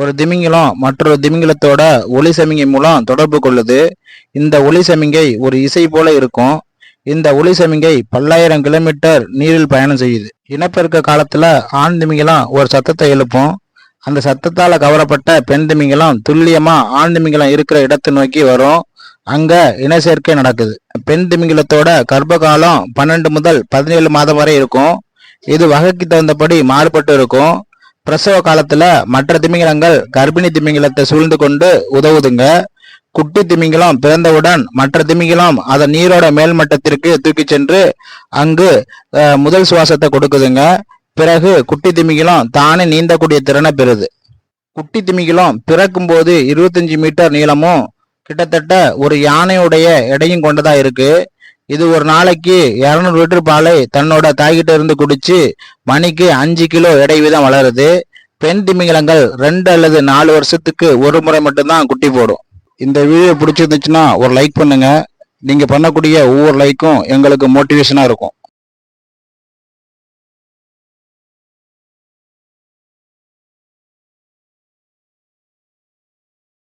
ஒரு திமிங்கிலம் மற்றொரு திமிங்கிலத்தோட ஒளி சமிங்கை மூலம் தொடர்பு கொள்ளுது. இந்த ஒளி சமிங்கை ஒரு இசை போல இருக்கும். இந்த ஒளி சமிங்கை பல்லாயிரம் கிலோமீட்டர் நீரில் பயணம் செய்யுது. இனப்பெருக்க காலத்துல ஆண் திமிங்கிலம் ஒரு சத்தத்தை எழுப்பும். அந்த சத்தத்தால கவரப்பட்ட பெண் திமிங்கிலம் துல்லியமா ஆண் திமிங்கிலம் இருக்கிற இடத்தை நோக்கி வரும். அங்க இன சேர்க்கை நடக்குது. பெண் திமிங்கிலத்தோட கர்ப்ப காலம் பன்னெண்டு முதல் பதினேழு மாதம் வரை இருக்கும். இது வகைக்கு தகுந்தபடி மாறுபட்டு இருக்கும். பிரசவ காலத்துல மற்ற திமிங்கலங்கள் கர்ப்பிணி திமிங்கலத்தை சூழ்ந்து கொண்டு உதவுதுங்க. குட்டி திமிங்கலம் பிறந்தவுடன் மற்ற திமிங்கலம் அதன் நீரோட மேல்மட்டத்திற்கு தூக்கி சென்று அங்கு முதல் சுவாசத்தை கொடுக்குதுங்க. பிறகு குட்டி திமிங்கலம் தானே நீந்தக்கூடிய திறனை பெறுது. குட்டி திமிங்கலம் பிறக்கும்போது இருபத்தஞ்சு மீட்டர் நீளமும் கிட்டத்தட்ட ஒரு யானையுடைய எடையும் கொண்டதா இருக்கு. இது ஒரு நாளைக்கு இரநூறு லிட்டர் பாலை தன்னோட தாய்கிட்ட இருந்து குடிச்சு மணிக்கு அஞ்சு கிலோ எடை வீதம் வளருது. பெண் திமிங்கலங்கள் ரெண்டு அல்லது நாலு வருஷத்துக்கு ஒரு முறை மட்டும்தான் குட்டி போடும். இந்த வீடியோ பிடிச்சிருந்துச்சுன்னா ஒரு லைக் பண்ணுங்க. நீங்க பண்ணக்கூடிய ஒவ்வொரு லைக்கும் எங்களுக்கு மோட்டிவேஷனா இருக்கும்.